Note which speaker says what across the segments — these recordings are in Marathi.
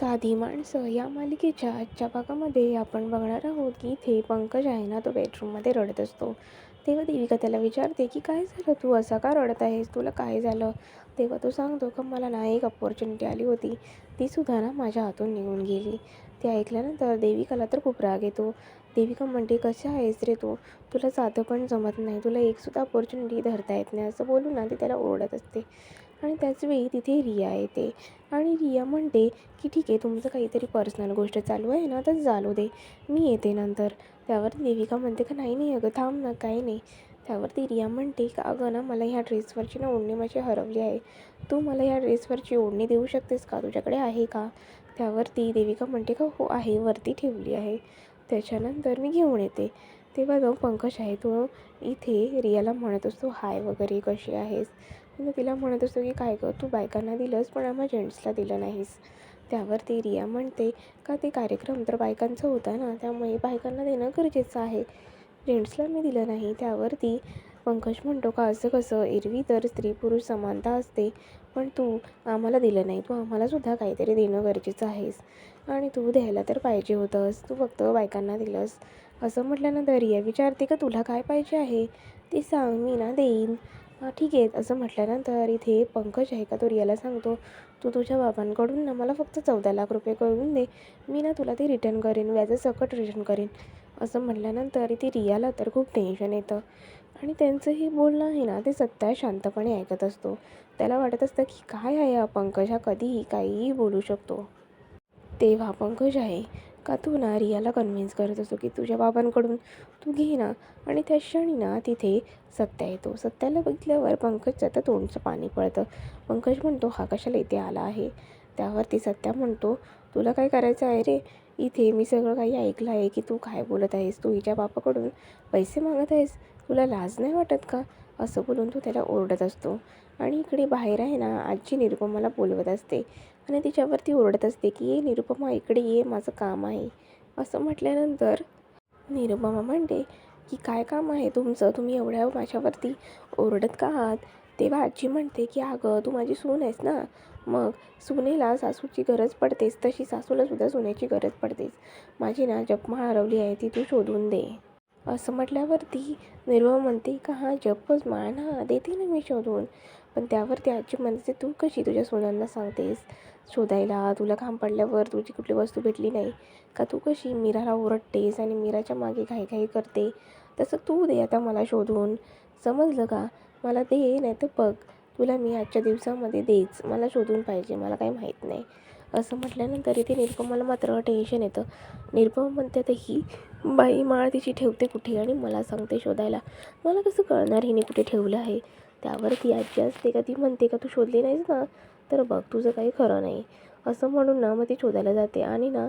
Speaker 1: साधी माणसं या मालिकेच्या आजच्या भागामध्ये आपण बघणार आहोत की इथे पंकज आहे ना तो बेडरूममध्ये रडत असतो. तेव्हा देविका त्याला विचारते की काय झालं? तू असा का रडत आहेस? तुला काय झालं? तेव्हा तो सांगतो का मला ना एक अपॉर्च्युनिटी आली होती. ती सुद्धा ना माझ्या हातून निघून गेली. ते ऐकल्यानंतर देविकाला तर खूप राग येतो. देविका म्हणते कसे आहेस रे तू? तुला साधं पण जमत नाही. तुला एकसुद्धा अपॉर्च्युनिटी धरता येत नाही. असं बोलून ना ती त्याला ओरडत असते. आणि त्याचवेळी तिथे रिया येते. आणि रिया म्हणते की ठीक आहे तुमचं काहीतरी पर्सनल गोष्ट चालू आहे ना तर चालू दे. मी येते नंतर. त्यावर देविका म्हणते का नाही नाही अगं थांब ना काही नाही. त्यावरती रिया म्हणते का अगं ना मला ह्या ड्रेसवरची ना ओढणी माझी हरवली आहे. तू मला ह्या ड्रेसवरची ओढणी देऊ शकतेस का? तुझ्याकडे आहे का? त्यावरती देविका म्हणते का हो आहे वरती ठेवली आहे. त्याच्यानंतर मी घेऊन येते. तेव्हा जो पंकज आहे तो इथे रियाला म्हणत असतो हाय वगैरे कशी आहेस? मी तिला म्हणत असतो की काय गं तू बायकांना दिलंस पण आम्हा जेंट्सला दिलं नाहीस. त्यावर ती रिया म्हणते का ते कार्यक्रम तर बायकांचा होता ना त्यामुळे बायकांना देणं गरजेचं आहे. जेंट्सला मी दिलं नाही. त्यावरती पंकज म्हणतो का असं कसं? एरवी तर स्त्री पुरुष समानता असते पण तू आम्हाला दिलं नाही. तू आम्हालासुद्धा काहीतरी देणं गरजेचं आहेस. आणि तू द्यायला तर पाहिजे होतंस. तू फक्त बायकांना दिलंस. असं म्हटल्यानंतर रिया विचारते का तुला काय पाहिजे आहे? ते सांग मी ना देईन. ठीक आहे. असं म्हटल्यानंतर इथे पंकज आहे का तो रियाला सांगतो तू तुझ्या बाबांकडून ना मला फक्त चौदा लाख रुपये करून दे. मी ना तुला ते रिटर्न करेन व्याजासकट रिटर्न करेन. असं म्हटल्यानंतर इथे रियाला तर खूप टेन्शन येतं. आणि त्यांचं हे बोलणं आहे ना ते सत्ता शांतपणे ऐकत असतो. त्याला वाटत असतं की काय आहे हा पंकज हा कधीही काहीही बोलू शकतो. तेव्हा पंकज आहे का तू ना रियाला कन्व्हिन्स करत असतो की तुझ्या बाबांकडून तू घे ना. आणि त्या क्षणी ना तिथे सत्या येतो. सत्याला बघितल्यावर पंकजचं तर तोंडचं पाणी पळतं पंकज म्हणतो हा कशाला इथे आला आहे? त्यावरती सत्या म्हणतो तुला काय करायचं आहे रे? इथे मी सगळं काही ऐकलं आहे की तू काय बोलत आहेस? तू हिच्या बापाकडून पैसे मागत आहेस? तुला लाज नाही वाटत का? असं बोलून तू त्याला ओरडत असतो. आणि इकडे बाहेर आहे ना आजी निरुपमाला बोलवत असते. आणि तिच्यावरती ओरडत असते की ये निरुपमा इकडे ये माझं काम आहे. असं म्हटल्यानंतर निरुपमा म्हणते की काय काम आहे तुमचं? तुम्ही एवढ्या माझ्यावरती ओरडत का आहात? तेव्हा आजी म्हणते की अगं तू माझी सून आहेस ना? मग सुनेला सासूची गरज पडतेच तशी सासूला सुद्धा सुनेची गरज पडतेच. माझी ना जपमाळ हरवली आहे ती तू शोधून दे. असं म्हटल्यावरती निर्भव म्हणते का हा जपच मान? ना देते ना मी शोधून. पण त्यावरती आजी म्हणते तू कशी तुझ्या सुनांना सांगतेस? शोधायला तुला काम पडल्यावर तुझी कुठली वस्तू भेटली नाही? का तू कशी मीराला ओरडतेस आणि मीराच्या मागे घाई घाई करते? तसं तू दे आता मला शोधून. समजलं का? मला दे नाही तर बघ. तुला मी आजच्या दिवसामध्ये देच मला शोधून पाहिजे मला काही माहीत नाही. असं म्हटल्यानंतर इथे निरुपमाला मात्र टेन्शन येतं. निरुपमा म्हणते तर ही बाई माळ तिची ठेवते कुठे आणि मला सांगते शोधायला. मला कसं कळणार हिने कुठे ठेवलं आहे? त्यावर ती आजी असते का? ती म्हणते का तू शोधली नाहीस ना? तर बघ तुझं काही खरं नाही. असं म्हणून ना मग ती शोधायला जाते आणि ना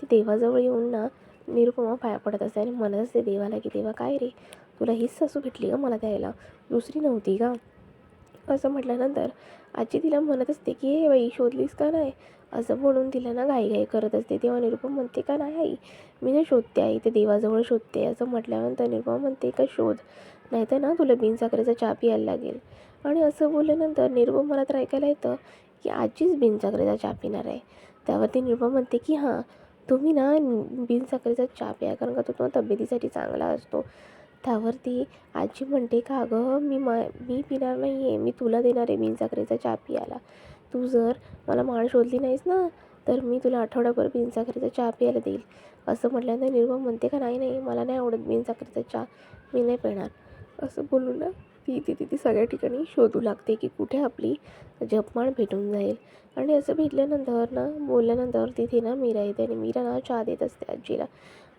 Speaker 1: ती देवाजवळ येऊन ना निरुपमा पाया पडत असते आणि म्हणत असते देवाला की देवा काय रे? तुला हीच सासू भेटली का मला द्यायला? दुसरी नव्हती का? असं म्हटल्यानंतर आजी तिला म्हणत असते की हे बाई शोधलीस का नाही? असं बोलून तिला ना घाईघाई करत असते. तेव्हा निरुपम म्हणते का नाही आई? मी ना शोधते आई ते देवाजवळ शोधते. असं म्हटल्यानंतर निरुपम म्हणते का शोध? नाही तर ना तुला बिनसाखरेचा चहा प्यायला लागेल. आणि असं बोलल्यानंतर निरुपम मला तर ऐकायला येतं की आजीच बिनसाखरेचा चहा पिणार आहे. त्यावरती निरुपम म्हणते की हां तुम्ही ना बिनसाखरेचा चहा प्या कारण का तो तुम्हाला तब्येतीसाठी चांगला असतो. त्यावरती आजी म्हणते का अगं मी मा मी पिणार नाही आहे मी तुला देणार आहे बिनसाखरेचा चहा पियाला तू जर मला माळ शोधली नाहीस ना तर मी तुला आठवड्याभर बिनसाखरेचा चहा प्यायला देईल. असं म्हटल्यानंतर निर्मम म्हणते का नाही नाही मला नाही आवडत बिनसाखरेचा चहा. मी नाही पिणार. असं बोलून ना ती ती ती सगळ्या ठिकाणी शोधू लागते की कुठे आपली जपमाळ भेटून जाईल. आणि असं भेटल्यानंतर ना बोलल्यानंतर तिथे ना मीरा येते आणि मीरा ना चहा देत असते आजीला.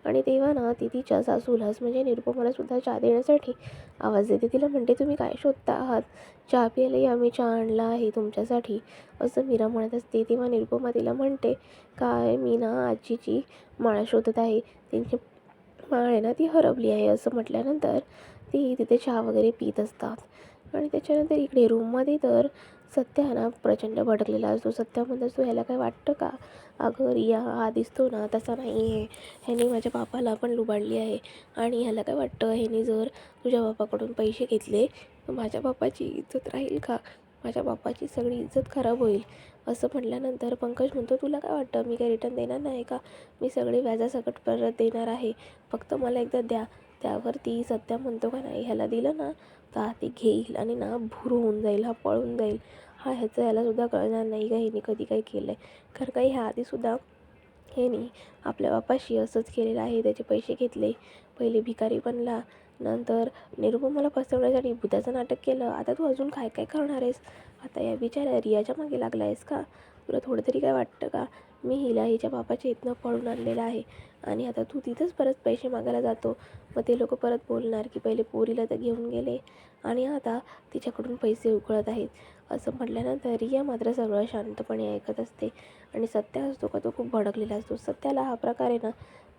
Speaker 1: आणि तेव्हा ना ती तिच्या सासूलाच म्हणजे निरुपमाला सुद्धा चहा देण्यासाठी आवाज देते. तिला म्हणते तुम्ही काय शोधता आहात? चहा प्यायलाही आम्ही चहा आणला आहे तुमच्यासाठी. असं मीरा म्हणत असते. तेव्हा निरुपमा तिला म्हणते काय मी ना आजीची माळ शोधत आहे. त्यांची माळ आहे ना ती हरवली आहे. असं म्हटल्यानंतर ती तिथे चहा वगैरे पित असतात. आणि त्याच्यानंतर इकडे रूममध्ये तर सत्य हा ना प्रचंड भडकलेला असतो. सत्या म्हणत असतो ह्याला काय वाटतं का? अगं रिया हा दिसतो ना तसा नाही आहे. ह्याने माझ्या बापाला पण लुबाडली आहे. आणि ह्याला काय वाटतं? ह्याने जर तुझ्या बापाकडून पैसे घेतले तर माझ्या बापाची इज्जत राहील का? माझ्या बापाची सगळी इज्जत खराब होईल. असं म्हटल्यानंतर पंकज म्हणतो तुला काय वाटतं? मी काही रिटर्न देणार नाही का? मी सगळे व्याजासकट परत देणार आहे. फक्त मला एकदा द्या. त्यावरती सध्या म्हणतो का नाही ह्याला दिलं ना तर हा ते घेईल आणि ना भूर होऊन जाईल हा पळून जाईल. हा ह्याचं ह्यालासुद्धा कळणार नाही का ह्याने कधी काही केलं आहे कारण काही ह्या आधीसुद्धा ह्यानी आपल्या बापाशी असंच केलेलं आहे त्याचे पैसे घेतले पहिले भिकारी बनला नंतर निरुपमाला फसवण्यासाठी बुद्धाचं नाटक केलं. आता तू अजून काय काय करणार आहेस? आता या बिचाऱ्या रियाच्या मागे लागला आहेस का? तुला थोडं तरी काय वाटतं का? मी हिला हिच्या बापाच्या इथनं पळून आणलेलं आहे. आणि आता तू तिथंच परत पैसे मागायला जातो. मग ते लोक परत बोलणार की पहिले पोरीला तर घेऊन गेले. आणि आता तिच्याकडून पैसे उकळत आहेत. असं म्हटल्यानंतर रिया मात्र सगळं शांतपणे ऐकत असते. आणि सत्या असतो का तो खूप भडकलेला असतो. सत्याला हा प्रकार आहे ना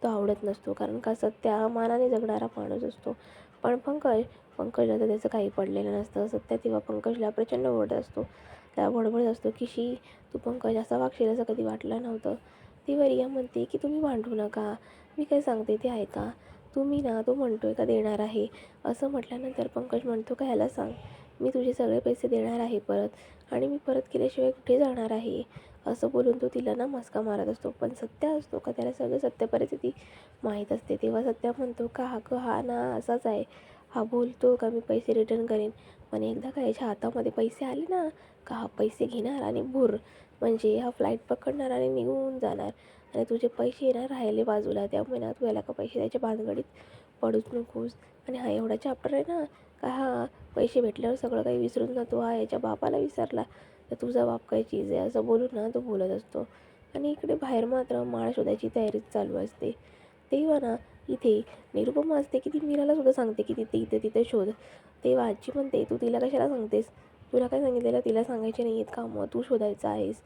Speaker 1: तो आवडत नसतो. कारण का सत्या हा मानाने जगणारा माणूस असतो. पण पंकज पंकजला तर त्याचं काही पडलेलं नसतं. सत्या तेव्हा पंकजला प्रचंड ओढत असतो. त्या बडबडत असतो. की शी तू पंकज असा वागशील असं कधी वाटलं नव्हतं. तेव्हा रिया म्हणते की तुम्ही भांडू नका. मी काय सांगते ते ऐका तुम्ही ना तो म्हणतोय का देणार आहे? असं म्हटल्यानंतर पंकज म्हणतो का ह्याला सांग. मी तुझे सगळे पैसे देणार आहे परत आणि मी परत केल्याशिवाय कुठे जाणार आहे? असं बोलून तो तिला ना मस्का मारत असतो. पण सत्य असतो का? त्याला सगळं सत्य परिस्थिती माहीत असते. तेव्हा सत्या म्हणतो का हा क हा ना असाच आहे. हा बोलतो का मी पैसे रिटर्न करेन. पण एकदा का याच्या हातामध्ये पैसे आले ना का हा पैसे घेणार आणि भूर. म्हणजे हा फ्लाईट पकडणार आणि निघून जाणार. आणि तुझे पैसे येणार राहिले बाजूला त्यामुळे ना तू याला का पैसे द्यायच्या भानगडीत पडूच नकोस. आणि हा एवढा चॅप्टर आहे ना का हा पैसे भेटल्यावर सगळं काही विसरून जातो. हा याच्या बापाला विसरला. तर तुझा बाप काय चीज आहे? असं बोलून ना तो बोलत असतो. आणि इकडे बाहेर मात्र माळ शोधायची तयारीच चालू असते. तेव्हा ना इथे. निरुपमा असते की ती मीराला सुद्धा सांगते की तिथे इथे तिथे शोध. तेव्हा आजी म्हणते तू तिला कशाला सांगतेस? तुला काय सांगितलेलं? तिला सांगायचे नाही आहेत कामं तू शोधायचं आहेस.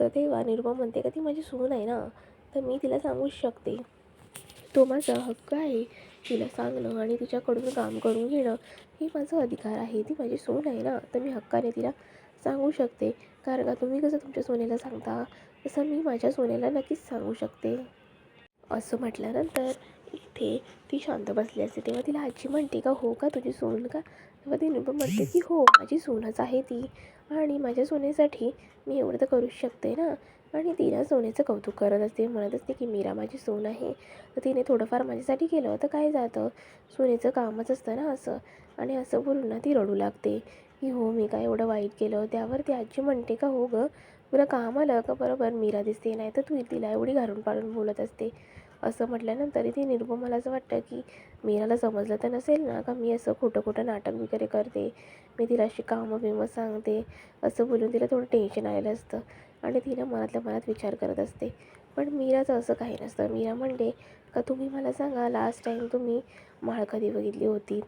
Speaker 1: तर तेव्हा निरुपमा म्हणते का ती माझी सून आहे ना? तर मी तिला सांगूच शकते. तो माझा हक्क आहे. तिला सांगणं आणि तिच्याकडून काम करून घेणं हे माझा अधिकार आहे. ती माझी सून आहे ना? तर मी हक्काने तिला सांगू शकते. कारण का तुम्ही कसं तुमच्या सोन्याला सांगता? तसं मी माझ्या सोन्याला नक्कीच सांगू शकते. असं म्हटल्यानंतर इथे ती शांत बसली असते. तेव्हा तिला आजी म्हणते का हो का तुझी सून? का? तेव्हा ती निरुपम म्हणते की हो माझी सूनच आहे ती. आणि माझ्या सोन्यासाठी मी एवढं तर करूच शकते ना. आणि तिला सोन्याचं कौतुक करत असते. म्हणत असते की मीरा माझी सून आहे. तर तिने थोडंफार माझ्यासाठी केलं तर काय जातं? सोन्याचं कामच असतं ना असं. आणि असं बोलून ना ती रडू लागते. की हो मी काय एवढं वाईट केलं? त्यावर ती आजी म्हणते का हो गं? तुला काम आलं का? बरोबर मीरा दिसते. नाही तर तू तिला एवढी घालून पाडून बोलत असते. असं म्हटल्यानंतर ती निरुपमाला असं वाटतं की मीराला समजलं तर नसेल ना का मी असं खोटं खोटं नाटक वगैरे करते. मी तिला अशी कामं बिमं सांगते. असं बोलून तिला थोडं टेन्शन आलेलं असतं आणि तिनं मनातल्या मनात विचार करत असते. पण मीराचं असं काही नसतं. मीरा म्हणते का तुम्ही मला सांगा लास्ट टाईम तुम्ही माळ कधी बघितली होती?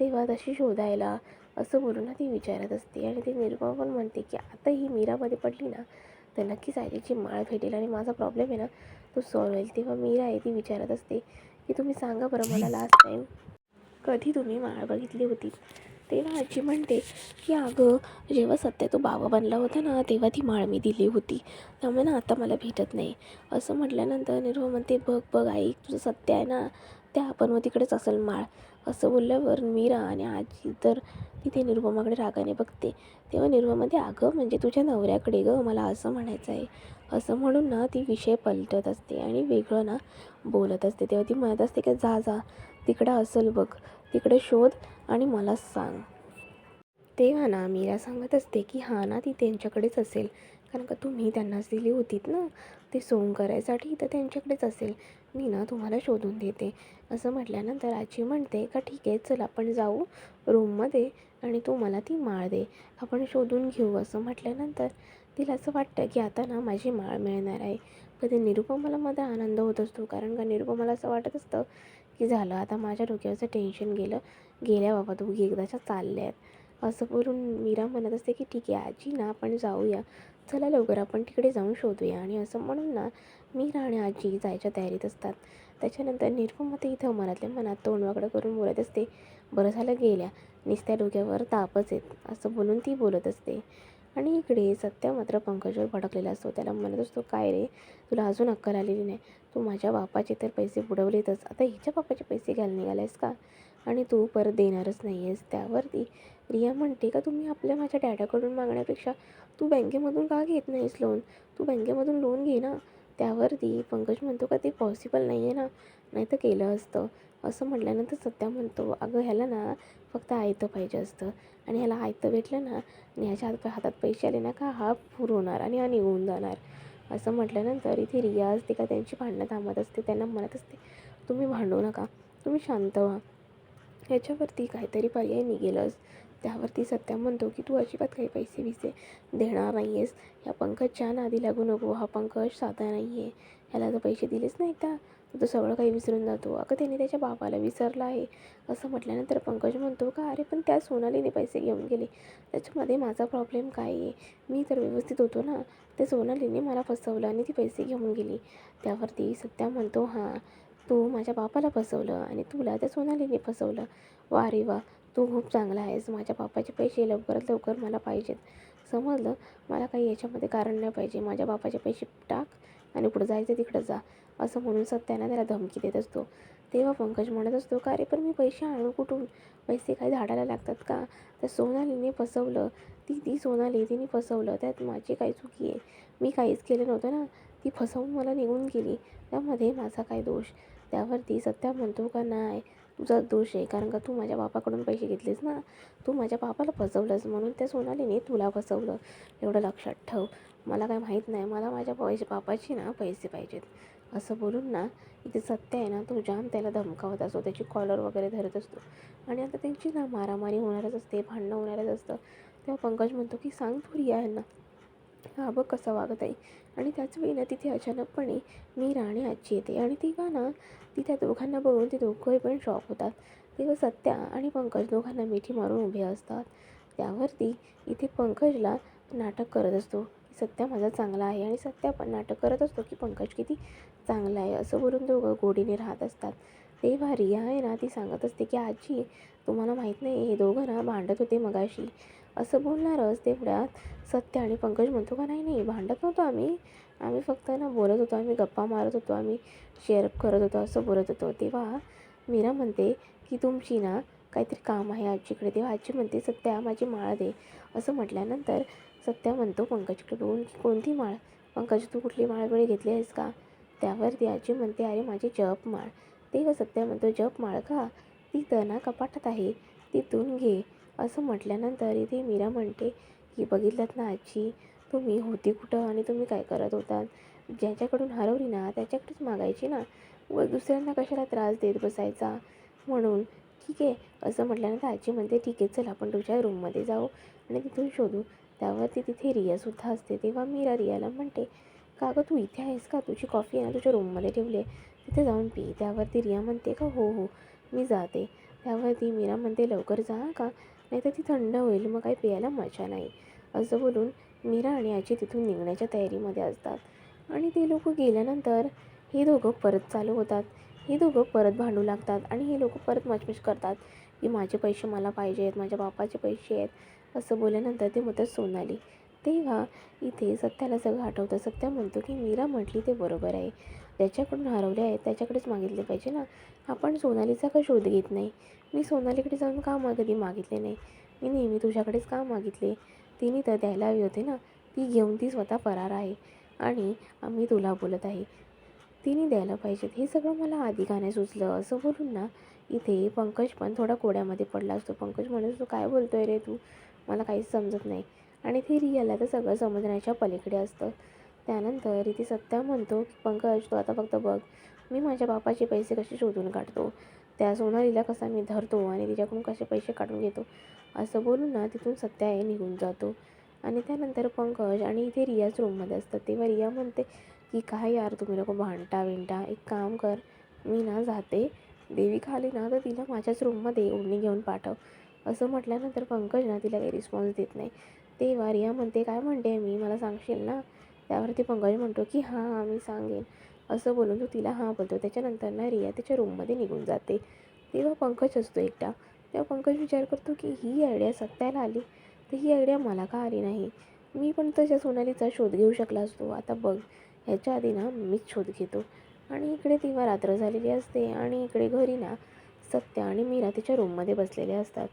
Speaker 1: तेव्हा तशी शोधायला. असं बोलून ती विचारत असते आणि ती निरुपमा पण म्हणते की आता ही मीरामध्ये पडली ना? तर नक्कीच आजीची माळ भेटेल आणि माझा प्रॉब्लेम आहे ना तो सॉल्व होईल. तेव्हा मी राय ती विचारत असते की तुम्ही सांगा बरं मला लास्ट टाईम कधी तुम्ही माळ बघितली होती? तेव्हा आजी म्हणते की अगं जेव्हा सत्य तो बाबा बनला होता ना तेव्हा ती माळ मी दिली होती. त्यामुळे ना आता मला भेटत नाही. असं म्हटल्यानंतर निर्भा म्हणते बघ बघ आई तुझं सत्य आहे ना त्या आपण मग तिकडेच असेल माळ. असं बोलल्यावर मीरा आणि आजी तर तिथे निरुपमाकडे रागाने बघते. तेव्हा निरुपमा अगं म्हणजे तुझ्या नवऱ्याकडे गं मला असं म्हणायचं आहे. असं म्हणून ना ती विषय पलटत असते आणि वेगळं ना बोलत असते. तेव्हा ती म्हणत असते की जा जा तिकडं असेल बघ. तिकडे शोध आणि मला सांग. तेव्हा ना मीरा सांगत असते की हा ना ती त्यांच्याकडेच असेल. कारण का तुम्ही त्यांनाच दिली होतीत ना. ते सोंग करायसाठी तर त्यांच्याकडेच असेल. मी ना तुम्हाला शोधून देते. असं म्हटल्यानंतर आजी म्हणते का ठीक आहे चल आपण जाऊ रूममध्ये आणि तू मला ती माळ दे. आपण शोधून घेऊ असं म्हटल्यानंतर तिला असं वाटतं की आता ना माझी माळ मिळणार आहे. कधी निरुपमाला मध्ये आनंद होत असतो. कारण का निरुपमाला असं वाटत असतं की झालं आता माझ्या डोक्यावरचं टेन्शन गेलं गेल्या बाबा दोघी एकदाच्या चालल्या आहेत असं बोलून मीरा म्हणत असते की ठीक आहे आजी ना आपण जाऊया. चला लवकर आपण तिकडे जाऊन शोधूया. आणि असं म्हणून ना मीरा आणि आजी जायच्या तयारीत असतात. त्याच्यानंतर निरुपमा इथं मनातल्या मनात तोंडवाकडं करून बोलत असते बरं झालं गेल्या नुसत्या डोक्यावर तापच येत असं बोलून ती बोलत असते. आणि इकडे सत्या मात्र पंकजवर भडकलेला असतो. त्याला म्हणत असतो काय रे तुला अजून अक्कल आलेली नाही. तू माझ्या बापाचे तर पैसे बुडवलेतच. आता हिच्या बापाचे पैसे घ्यायला निघालेस का? आणि तू परत देणारच नाही आहेस त्यावरती रिया म्हणते का तुम्ही आपल्या माझ्या डॅडाकडून मागण्यापेक्षा तू बँकेमधून का घेत नाहीस लोन तू बँकेमधून लोन घे ना. त्यावरती पंकज म्हणतो का ते पॉसिबल नाही आहे ना नाही तर केलं असतं. असं म्हटल्यानंतर सत्या म्हणतो अगं ह्याला ना फक्त आयतं पाहिजे असतं आणि ह्याला आयतं भेटलं ना आणि ह्याच्या हात हातात पैसे आले ना का हा फुर होणार आणि हा निघून जाणार. असं म्हटल्यानंतर इथे रिया असते का त्यांची भांडणं थांबत असते त्यांना म्हणत असते तुम्ही भांडू नका तुम्ही शांत व्हा. ह्याच्यावरती काहीतरी पर्याय निघेलच. त्यावरती सत्या म्हणतो की तू अजिबात काही पैसे बिसे देणार नाही आहेस या पंकजच्या नादी लागू नको हा पंकज साधा नाही आहे ह्याला तर पैसे दिलेच नाही का तर तो सगळं काही विसरून जातो. अगं त्याने त्याच्या बापाला विसरला आहे. असं म्हटल्यानंतर पंकज म्हणतो का? अरे पण त्या सोनालीने पैसे घेऊन गेले. त्याच्यामध्ये माझा प्रॉब्लेम काय आहे? मी तर व्यवस्थित होतो ना. त्या सोनालीने मला फसवलं आणि ती पैसे घेऊन गेली. त्यावरती सत्या म्हणतो हां तू माझ्या बापाला फसवलं आणि तुला त्या सोनालीने फसवलं. वा रे वा तू खूप चांगला आहेस. माझ्या बापाचे पैसे लवकरात लवकर मला पाहिजेत. समजलं? मला काही याच्यामध्ये कारण नाही पाहिजे. माझ्या बापाचे पैसे टाक आणि पुढं जायचं तिकडं जा. असं म्हणून सत्याना त्याला धमकी देत असतो. तेव्हा पंकज म्हणत असतो का अरे पण मी पैसे आणू कुठून? पैसे काही झाडाला लागतात का? तर सोनालीने फसवलं. ती ती सोनाली तिने फसवलं. त्यात माझी काही चुकी आहे? मी काहीच केलं नव्हतं ना? ती फसवून मला निघून गेली. त्यामध्ये माझा काय दोष? त्यावरती सत्या म्हणतो का नाही? तुझा दोष आहे कारण का तू माझ्या बापाकडून पैसे घेतलेस ना? तू माझ्या बापाला फसवलंस म्हणून त्या सोनालीने तुला फसवलं. एवढं लक्षात ठेव. मला काय माहीत नाही. मला माझ्या पैसे बापाची ना पैसे पाहिजेत. असं बोलून ना इथे सत्य आहे ना तो जाम त्याला धमकावत असतो. त्याची कॉलर वगैरे धरत असतो. आणि आता त्यांची ना मारामारी होणारच असते भांडणं होणारच असतं. तेव्हा पंकज म्हणतो की सांग तू रिया यांना हा बघ कसा वागत आहे. आणि त्याच वेळी ना तिथे अचानकपणे मीरा आणि आजी येते. आणि ती का ना ती त्या दोघांना बघून ते दोघंही पण शॉक होतात. तेव्हा सत्या आणि पंकज दोघांना मिठी मारून उभे असतात. त्यावरती इथे पंकजला नाटक करत असतो. सत्या माझा चांगला आहे आणि सत्या पण नाटक करत असतो की पंकज किती चांगला आहे असं बोलून दोघं गोडीने राहत असतात. तेव्हा रिया आहे ना ती सांगत असते की आजी तुम्हाला माहीत नाही हे दोघं ना भांडत होते मगाशी. असं बोलणारच तेवढ्यात. सत्य आणि पंकज म्हणतो का नाही नाही भांडत नव्हतो आम्ही. आम्ही फक्त ना बोलत होतो आम्ही गप्पा मारत होतो आम्ही शेअर करत होतो असं बोलत होतो. तेव्हा मीरा म्हणते की तुमची ना काहीतरी काम आहे आजीकडे तेव्हा आजी म्हणते सत्या माझी माळ दे. असं म्हटल्यानंतर सत्या म्हणतो पंकजकडे बघून की कोणती माळ? पंकज तू कुठली माळ वेळी घेतली आहेस का? त्यावर ती आजी म्हणते अरे माझी जप माळ. तेव्हा सत्या म्हणतो जप माळ का? ती तर ना कपाटात आहे. तिथून घे. असं म्हटल्यानंतर इथे मीरा म्हणते की बघितलं ना आजी तुम्ही होती कुठं आणि तुम्ही काय करत होतात? ज्याच्याकडून हरवली ना त्याच्याकडेच मागायची ना? व दुसऱ्यांना कशाला त्रास देत बसायचा? म्हणून ठीक आहे असं म्हटल्यानंतर आजी म्हणते ठीक आहे चल आपण तुझ्या रूममध्ये जाऊ आणि तिथून शोधू. त्यावरती तिथे रियासुद्धा असते. तेव्हा मीरा रियाला म्हणते का गं तू इथे आहेस का? तुझी कॉफी आहे ना तुझ्या रूममध्ये ठेवली आहे. तिथे जाऊन पी. त्यावरती रिया म्हणते का? हो हो मी जाते. त्यावरती मीरा म्हणते लवकर जा का? नाही तर ती थंड होईल मग काही प्यायला मजा नाही. असं बोलून मीरा आणि आजी तिथून निघण्याच्या तयारीमध्ये असतात. आणि ते लोक गेल्यानंतर हे दोघं परत चालू होतात. हे दोघं परत भांडू लागतात आणि हे लोक परत मचमच करतात. की माझे पैसे मला पाहिजे आहेत माझ्या बापाचे पैसे आहेत. असं बोलल्यानंतर ते म्हणतात सोनाली तेव्हा इथे सत्याला सगळं आठवतं. सत्या म्हणतो की मीरा म्हटली ते बरोबर आहे. ज्याच्याकडून हरवले आहेत त्याच्याकडेच मागितले पाहिजे ना. आपण सोनालीचा का शोध घेत नाही? मी सोनालीकडे जाऊन का मग कधी मागितले नाही? मी नेहमी तुझ्याकडेच का मागितले? तिने तर द्यायला हवी होते ना. ती घेऊन ती स्वतः फरार आहे. आणि आम्ही तुला बोलत आहे. तिने द्यायला पाहिजेत. हे सगळं मला आधी गाणे सुचलं. असं बोलून ना इथे पंकज पण थोडा कोड्यामध्ये पडला असतो. पंकज म्हणत असतो काय बोलतोय रे तू? मला काहीच समजत नाही. आणि ते रियाला तर सगळं समजण्याच्या पलीकडे असतं. त्यानंतर इथे सत्या म्हणतो की पंकज तू आता फक्त बघ मी माझ्या बापाचे पैसे कसे शोधून काढतो? त्या सोनालीला कसा मी धरतो आणि तिच्याकडून कसे पैसे काढून घेतो? असं बोलून ना तिथून सत्या हे निघून जातो. आणि त्यानंतर पंकज आणि इथे रियाच रूममध्ये असतात. तेव्हा रिया म्हणते की काय यार तुम्ही लोक भांडटा विंटा एक काम कर मी ना जाते. देवी खाली ना तर तिला माझ्याच रूममध्ये ओढणी घेऊन पाठव. असं म्हटल्यानंतर पंकज ना तिला काही रिस्पॉन्स देत नाही. तेव्हा रिया म्हणते काय म्हणते मी? मला सांगशील ना? त्यावरती पंकज म्हणतो की हां मी सांगेन. असं बोलून तो तिला हां बोलतो. त्याच्यानंतर ना रिया त्याच्या रूममध्ये निघून जाते. तेव्हा पंकज असतो एकटा. तेव्हा पंकज विचार करतो की ही आयडिया सत्याला आली. तर ही आयडिया मला का आली नाही? मी पण तशा सोनालीचा शोध घेऊ शकला असतो. आता बघ ह्याच्या आधी ना मीच शोध घेतो. आणि इकडे तेव्हा रात्र झालेली असते आणि इकडे घरी ना सत्या आणि मीरा तिच्या रूममध्ये बसलेले असतात.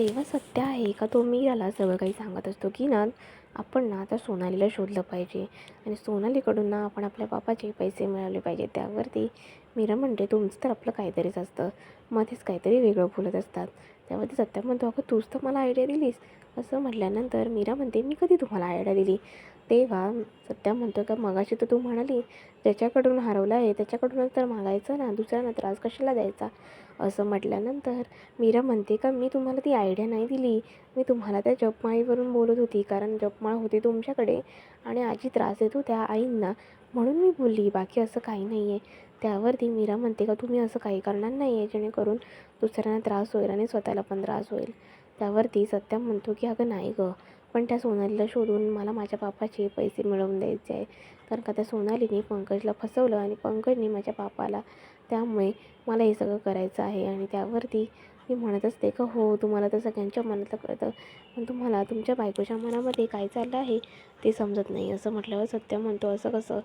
Speaker 1: तेव्हा सत्य आहे का? तो मीराला सगळं काही सांगत असतो की ना आपण ना आता सोनालीला शोधलं पाहिजे. आणि सोनालीकडून ना आपण आपल्या बापाचे पैसे मिळवले पाहिजे. त्यावरती मीरा म्हणते तुमचं तर आपलं काहीतरीच असतं. मध्येच काहीतरी वेगळं बोलत असतात. त्यावरती सत्या म्हणतो अगं तूच तर मला आयडिया दिलीस. असं म्हटल्यानंतर मीरा म्हणते मी कधी तुम्हाला आयडिया दिली? तेव्हा सत्या म्हणतो का मगाशी तर तू म्हणाली ज्याच्याकडून हरवलं आहे त्याच्याकडूनच तर मागायचं ना दुसऱ्यांना त्रास कशाला द्यायचा? असं म्हटल्यानंतर मीरा म्हणते का मी तुम्हाला ती आयडिया नाही दिली. मी तुम्हाला त्या जपमाळीवरून बोलत होती कारण जपमाळ होती तुमच्याकडे आणि आजी त्रास देत होत्या आईंना. म्हणून मी बोलली बाकी असं काही नाही आहे त्यावरती मीरा म्हणते का तुम्ही असं काही करणार नाही आहे जेणेकरून दुसऱ्यांना त्रास होईल आणि स्वतःला पण त्रास होईल. त्यावरती सत्या म्हणतो की अगं नाही गं पण त्या सोनालीला शोधून मला माझ्या बापाचे पैसे मिळवून द्यायचे आहे. कारण का त्या सोनालीने पंकजला फसवलं आणि पंकजने माझ्या बापाला त्यामुळे मला हे सगळं करायचं आहे आणि त्यावरती मी म्हणत असते का हो तुम्हाला तर सगळ्यांच्या मनातलं कळतं. पण तुम्हाला तुमच्या बायकोच्या मनामध्ये काय चाललं आहे ते समजत नाही. असं म्हटल्यावर सत्य म्हणतो असं कसं?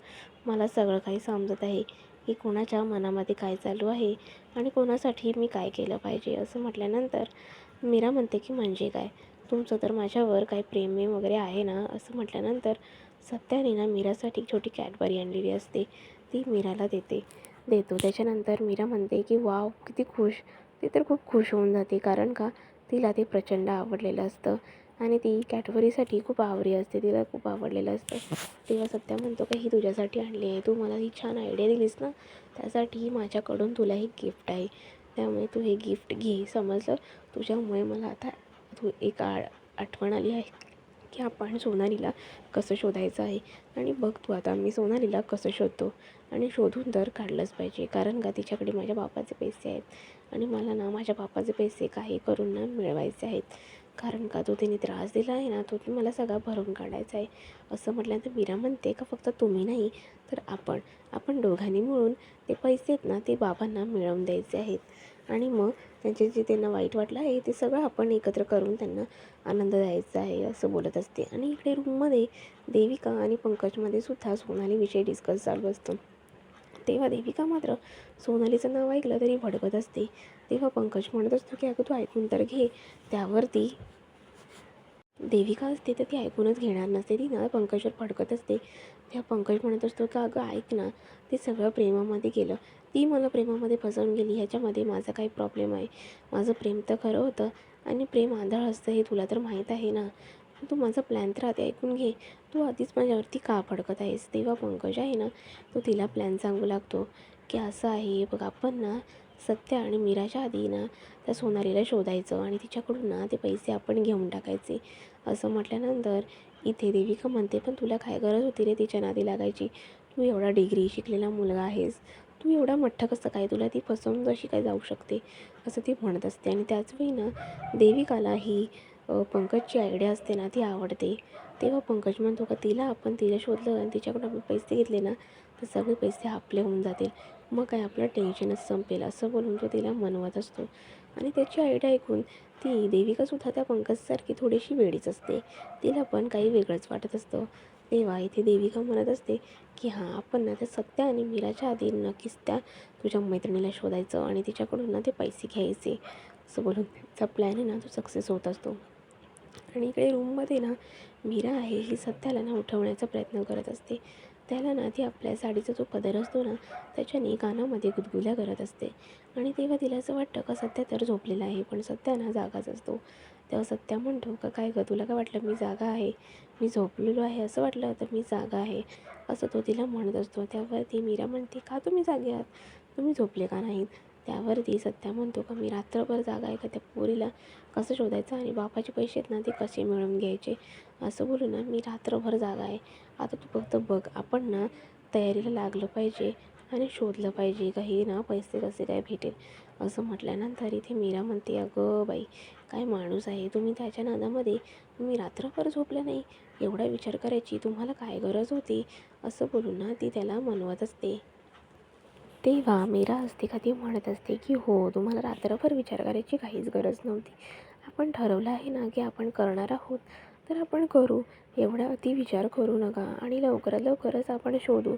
Speaker 1: मला सगळं काही समजत आहे की कोणाच्या मनामध्ये काय चालू आहे आणि कोणासाठी मी काय केलं पाहिजे? असं म्हटल्यानंतर मीरा म्हणते की म्हणजे काय? तुमचं तर माझ्यावर काही प्रेम वगैरे आहे ना? असं म्हटल्यानंतर सत्याने ना मीरासाठी एक छोटी कॅडबरी आणलेली असते. ती मीराला देते. देतो. त्याच्यानंतर मीरा म्हणते की वाव किती खुश. ती तर खूप खुश होऊन जाते कारण का? तिला ते प्रचंड आवडलेलं असतं. आणि ती कॅडबरीसाठी खूप आवरी असते. तिला खूप आवडलेलं असतं. तेव्हा सत्या म्हणतो का ही तुझ्यासाठी आणली आहे? तू मला ही छान आयडिया दिलीस ना? त्यासाठी माझ्याकडून तुला ही गिफ्ट आहे. त्यामुळे तू हे गिफ्ट घे. समजलं? तुझ्यामुळे मला आता तू एक आ आठवण आली आहे की आपण सोनालीला कसं शोधायचं आहे. आणि बघ तू आता मी सोनालीला कसं शोधतो आणि शोधून तर काढलंच पाहिजे. कारण का तिच्याकडे माझ्या बापाचे पैसे आहेत. आणि मला ना माझ्या बापाचे पैसे काही करून ना मिळवायचे आहेत. कारण का तो तिने त्रास दिला आहे ना तो मला सगळा भरून काढायचा आहे. असं म्हटल्यानंतर मीरा म्हणते का फक्त तुम्ही नाही तर आपण आपण दोघांनी मिळून ते पैसे आहेत ना ते बाबांना मिळवून द्यायचे आहेत. आणि मग त्यांचे जे त्यांना वाईट वाटलं आहे ते सगळं आपण एकत्र करून त्यांना आनंद द्यायचा आहे असं बोलत असते. आणि इकडे रूममध्ये देविका आणि पंकजमध्ये सुद्धा सोनालीविषयी डिस्कस चालू असतं. तेव्हा देविका मात्र सोनालीचं नाव ऐकलं तरी भडकत असते. तेव्हा पंकज म्हणत असतो की अगं तू ऐकून तर घे. त्यावरती देविका असते तर ती ऐकूनच घेणार नसते. ती ना पंकजवर फडकत असते. तेव्हा पंकज म्हणत असतो का अगं ऐक ना ते सगळं प्रेमामध्ये गेलं. ती मला प्रेमामध्ये फसवून गेली. ह्याच्यामध्ये माझा काही प्रॉब्लेम आहे. माझं प्रेम तर खरं होतं आणि प्रेम आंधळ असतं हे तुला तर माहीत आहे ना? पण तू माझा प्लॅन तर आधी ऐकून घे. तू आधीच माझ्यावरती का फडकत आहेस? तेव्हा पंकज आहे ना तो तिला प्लॅन सांगू लागतो की असं आहे बघ आपण ना सत्य आणि मीराच्या आधी ना त्या सोनालीला शोधायचं आणि तिच्याकडून ना ते पैसे आपण घेऊन टाकायचे. असं म्हटल्यानंतर इथे देविका म्हणते पण तुला काय गरज होती रे तिच्या नादी लागायची? तू एवढा डिग्री शिकलेला मुलगा आहेस. तू एवढा मठ्ठ कसं काय? तुला ती फसवून कशी काय जाऊ शकते असं ती म्हणत असते. आणि त्याचवेळी ना देविकाला ही पंकजची आयडिया असते ना ती आवडते. तेव्हा पंकज म्हणतो का तिला आपण तिला शोधलं आणि तिच्याकडून आपण पैसे घेतले ना तर सगळे पैसे आपले होऊन जातील. मग काय आपलं टेन्शनच संपेल असं बोलून तो तिला मनवत असतो. आणि त्याची आयडिया ऐकून ती देविकासुद्धा त्या पंकजसारखी थोडीशी वेळीच असते. तिला पण काही वेगळंच वाटत असतं. तेव्हा इथे देविका म्हणत असते की हां आपण ना त्या सत्या आणि मीराच्या आधी नक्कीच त्या तुझ्या मैत्रिणीला शोधायचं आणि तिच्याकडून ना ते पैसे घ्यायचे. असं बोलून त्यांचा प्लॅन आहे ना तो सक्सेस होत असतो. आणि इकडे रूममध्ये ना मीरा आहे ही सत्याला ना उठवण्याचा प्रयत्न करत असते. त्याला ना ती आपल्या साडीचा जो पदर असतो ना त्याच्याने कानामध्ये गुदगुल्या करत असते. आणि तेव्हा तिला असं वाटतं का सत्या तर झोपलेला आहे पण सत्या ना जागाच असतो. तेव्हा सत्या म्हणतो का काय गं तुला काय वाटलं मी जागा आहे? मी झोपलेलो आहे असं वाटलं तर मी जागा आहे. असं तो तिला म्हणत असतो. त्यावरती मीरा म्हणते का तुम्ही जागे आहात? तुम्ही झोपले का नाहीत? त्यावरती सत्या म्हणतो का मी रात्रभर जागा आहे का त्या पोरीला कसं शोधायचं आणि बापाचे पैसे आहेत ना ते कसे मिळवून घ्यायचे? असं बोलू ना मी रात्रभर जागा आहे. आता तू फक्त बघ आपण ना तयारीला लागलं पाहिजे आणि शोधलं पाहिजे का हे ना पैसे कसे काय भेटेल? असं म्हटल्यानंतर इथे मीरा म्हणते अगं बाई काय माणूस आहे? तुम्ही त्याच्या नादामध्ये तुम्ही रात्रभर झोपलं नाही. एवढा विचार करायची तुम्हाला काय गरज होती? असं बोलून ना ती त्याला मनवत असते. तेव्हा मीरा असते का ती म्हणत असते की हो तुम्हाला रात्रभर विचार करायची काहीच गरज नव्हती. आपण ठरवलं आहे ना की आपण करणार आहोत. तर आपण करू. एवढा अति विचार करू नका आणि लवकरात लवकरच आपण शोधू.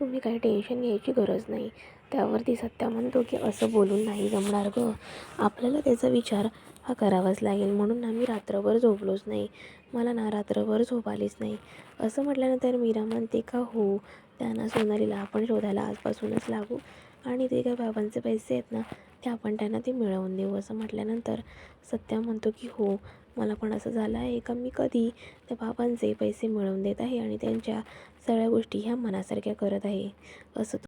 Speaker 1: तुम्ही काही टेन्शन घ्यायची गरज नाही. त्यावरती सत्या म्हणतो की असं बोलून नाही जमणार गं. आपल्याला त्याचा विचार हा करावाच लागेल. म्हणून ना मी रात्रभर झोपलोच नाही. मला ना रात्रभर झोप आलीच नाही. असं म्हटल्यानंतर मीरा म्हणते का हो त्यांना सोनालीला आपण शोधायला आजपासूनच लागू. आणि ते काय बाबांचे पैसे आहेत ना ते आपण त्यांना ते मिळवून देऊ असं म्हटल्यानंतर सत्या म्हणतो की हो मला पण असं झालं आहे का? मी कधी त्या बाबांचे पैसे मिळवून देत आहे आणि त्यांच्या सगळ्या गोष्टी ह्या मनासारख्या करत आहे. असं